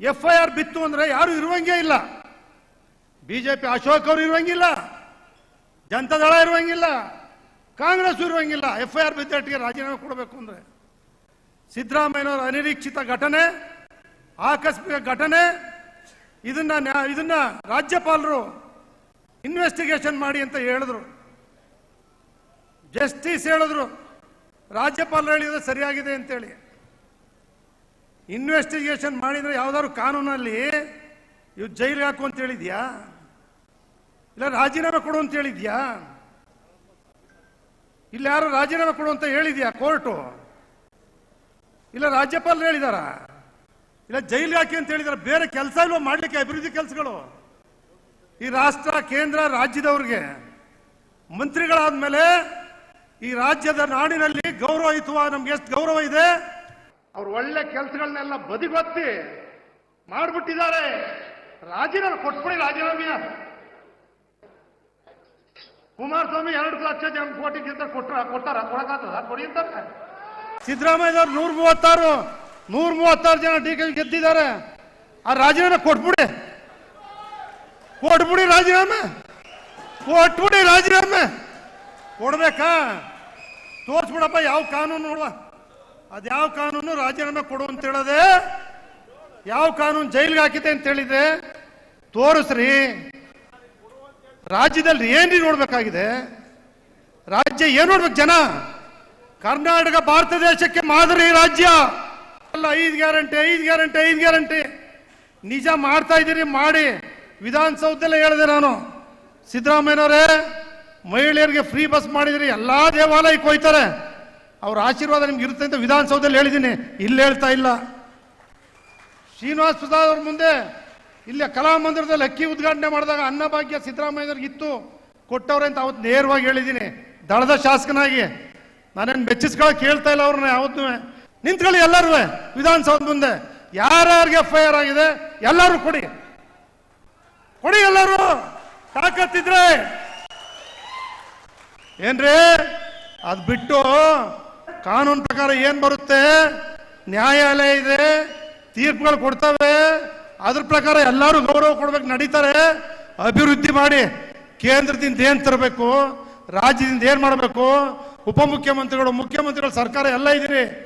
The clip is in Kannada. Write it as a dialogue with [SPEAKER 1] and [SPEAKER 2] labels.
[SPEAKER 1] ಎಫ್ ಐ ಆರ್ ಬಿತ್ತು ಅಂದ್ರೆ ಯಾರು ಇರುವಂಗೆ ಇಲ್ಲ. ಬಿಜೆಪಿ ಅಶೋಕ್ ಅವರು ಇರುವಂಗಿಲ್ಲ. ಜನತಾದಳ ಇರುವಂಗಿಲ್ಲ. ಕಾಂಗ್ರೆಸ್ ಇರುವಂಗಿಲ್ಲ. ಎಫ್ ಐ ಆರ್ ಬಿದ್ದಟ್ಟಿಗೆ ರಾಜೀನಾಮೆ ಕೊಡಬೇಕು ಅಂದ್ರೆ. ಸಿದ್ದರಾಮಯ್ಯನವರ ಅನಿರೀಕ್ಷಿತ ಘಟನೆ, ಆಕಸ್ಮಿಕ ಘಟನೆ, ಇದನ್ನ ಇದನ್ನ ರಾಜ್ಯಪಾಲರು ಇನ್ವೆಸ್ಟಿಗೇಷನ್ ಮಾಡಿ ಅಂತ ಹೇಳಿದ್ರು. ಜಸ್ಟಿಸ್ ಹೇಳಿದ್ರು. ರಾಜ್ಯಪಾಲರು ಹೇಳಿದ್ರೆ ಸರಿಯಾಗಿದೆ ಅಂತೇಳಿ. ಇನ್ವೆಸ್ಟಿಗೇಷನ್ ಮಾಡಿದರೆ ಯಾವ್ದಾದ್ರು ಕಾನೂನಲ್ಲಿ ಇವು ಜೈಲು ಹಾಕು ಅಂತ ಹೇಳಿದ್ಯಾ? ಇಲ್ಲ ರಾಜೀನಾಮೆ ಕೊಡು ಅಂತ ಹೇಳಿದ್ಯಾ? ಇಲ್ಲ ಯಾರು ರಾಜೀನಾಮೆ ಕೊಡು ಅಂತ ಹೇಳಿದ್ಯಾ ಕೋರ್ಟು? ಇಲ್ಲ ರಾಜ್ಯಪಾಲರು ಹೇಳಿದಾರ? ಇಲ್ಲ ಜೈಲಿಗೆ ಹಾಕಿ ಅಂತ ಹೇಳಿದಾರ? ಬೇರೆ ಕೆಲಸ ಇಲ್ವೋ ಮಾಡ್ಲಿಕ್ಕೆ ಅಭಿವೃದ್ಧಿ ಕೆಲಸಗಳು? ಈ ರಾಷ್ಟ್ರ, ಕೇಂದ್ರ, ರಾಜ್ಯದವ್ರಿಗೆ ಮಂತ್ರಿಗಳಾದ್ಮೇಲೆ ಈ ರಾಜ್ಯದ ನಾಡಿನಲ್ಲಿ ಗೌರವ ಇತ್ತು, ನಮ್ಗೆ ಎಷ್ಟು ಗೌರವ ಇದೆ? ಅವ್ರು ಒಳ್ಳೆ ಕೆಲಸಗಳನ್ನೆಲ್ಲ ಬದಿಗೊತ್ತಿ ಮಾಡಿಬಿಟ್ಟಿದ್ದಾರೆ. ರಾಜೀನಾಮೆ ಕೊಟ್ಬಿಡಿ ರಾಜೀನಾಮೆಯ ಕುಮಾರಸ್ವಾಮಿ ಎರಡು ಲಕ್ಷ ಜನ ಕೋಟಿ ಕಿಂತ ಕೊಟ್ರ ಕೊಟ್ಟಾರ ಕೊಡಕಾಗ್ತದ ಕೊಡಿ ಅಂತಾರೆ. ಸಿದ್ದರಾಮಯ್ಯವ್ರು ನೂರ ಮೂವತ್ತಾರು ನೂರ ಮೂವತ್ತಾರು ಜನ ಡಿ ಕೆ ಗೆದ್ದಿದ್ದಾರೆ. ಆ ರಾಜೀನಾಮೆ ಕೊಟ್ಬಿಡಿ. ಕೊಟ್ಬಿಡಿ ರಾಜೀನಾಮೆ. ಕೊಟ್ಬಿಡಿ ರಾಜೀನಾಮೆ. ಕೊಡ್ಬೇಕಾ? ತೋರ್ಸ್ಬಿಡಪ್ಪ, ಯಾವ ಕಾನೂನು ನೋಡುವ. ಅದ್ಯಾವ ಕಾನೂನು ರಾಜೀನಾಮೆ ಕೊಡು ಅಂತ ಹೇಳದೆ? ಯಾವ ಕಾನೂನು ಜೈಲಿಗೆ ಹಾಕಿದೆ ಅಂತ ಹೇಳಿದ್ರೆ? ತೋರಿಸ್ರಿ. ರಾಜ್ಯದಲ್ಲಿ ಏನ್ರಿ ನೋಡ್ಬೇಕಾಗಿದೆ? ರಾಜ್ಯ ಏನ್ ನೋಡ್ಬೇಕು ಜನ? ಕರ್ನಾಟಕ, ಭಾರತ ದೇಶಕ್ಕೆ ಮಾದರಿ ರಾಜ್ಯ. ಅಲ್ಲ, ಐದು ಗ್ಯಾರಂಟಿ ಐದು ಗ್ಯಾರಂಟಿ ಐದು ಗ್ಯಾರಂಟಿ. ನಿಜ ಮಾಡ್ತಾ ಇದ್ದೀರಿ, ಮಾಡಿ. ವಿಧಾನಸೌಧದಲ್ಲೇ ಹೇಳಿದೆ ನಾನು. ಸಿದ್ದರಾಮಯ್ಯನವರೇ, ಮಹಿಳೆಯರಿಗೆ ಫ್ರೀ ಬಸ್ ಮಾಡಿದ್ರಿ ಎಲ್ಲಾ ದೇವಾಲಯಕ್ಕೆ ಹೋಯ್ತಾರೆ ಅವ್ರ ಆಶೀರ್ವಾದ ನಿಮ್ಗೆ ಇರುತ್ತೆ ಅಂತ ವಿಧಾನಸೌಧದಲ್ಲಿ ಹೇಳಿದ್ದೀನಿ. ಇಲ್ಲಿ ಹೇಳ್ತಾ ಇಲ್ಲ. ಶ್ರೀನಿವಾಸ್ ಪ್ರಸಾದ್ ಅವ್ರ ಮುಂದೆ ಇಲ್ಲೇ ಕಲಾಮಂದಿರದಲ್ಲಿ ಅಕ್ಕಿ ಉದ್ಘಾಟನೆ ಮಾಡಿದಾಗ ಅನ್ನಭಾಗ್ಯ ಸಿದ್ದರಾಮಯ್ಯವ್ರಿಗೆ ಇತ್ತು. ಕೊಟ್ಟವ್ರೆ ಅಂತ ಅವತ್ತು ನೇರವಾಗಿ ಹೇಳಿದ್ದೀನಿ. ದಳದ ಶಾಸಕನಾಗಿ. ನಾನೇನು ಬೆಚ್ಚಿಸ್ಕೊಳಕ್ ಕೇಳ್ತಾ ಇಲ್ಲ ಅವ್ರನ್ನ ಯಾವತ್ತೂ. ನಿಂತ್ಕೊಳ್ಳಿ ಎಲ್ಲರೂ. ವಿಧಾನಸೌಧ ಮುಂದೆ. ಯಾರ್ಯಾರಿಗೆ ಎಫ್ ಐ ಆರ್ ಆಗಿದೆ ಎಲ್ಲರೂ ಕೊಡಿ. ಕೊಡಿ ಎಲ್ಲರೂ. ತಾಕತ್ತಿದ್ರೆ. ಏನ್ರಿ? ಅದು ಬಿಟ್ಟು ಕಾನೂನು ಪ್ರಕಾರ ಏನು ಬರುತ್ತೆ? ನ್ಯಾಯಾಲಯ ಇದೆ, ತೀರ್ಪುಗಳು ಕೊಡ್ತವೆ. ಅದ್ರ ಪ್ರಕಾರ ಎಲ್ಲರೂ ಗೌರವ ಕೊಡ್ಬೇಕು, ನಡೀತಾರೆ. ಅಭಿವೃದ್ಧಿ ಮಾಡಿ ಕೇಂದ್ರದಿಂದ ಏನು ತರಬೇಕು? ರಾಜ್ಯದಿಂದ ಏನು ಮಾಡಬೇಕು? ಉಪಮುಖ್ಯಮಂತ್ರಿಗಳು, ಮುಖ್ಯಮಂತ್ರಿಗಳು, ಸರ್ಕಾರ ಎಲ್ಲ ಇದ್ದೀರಿ.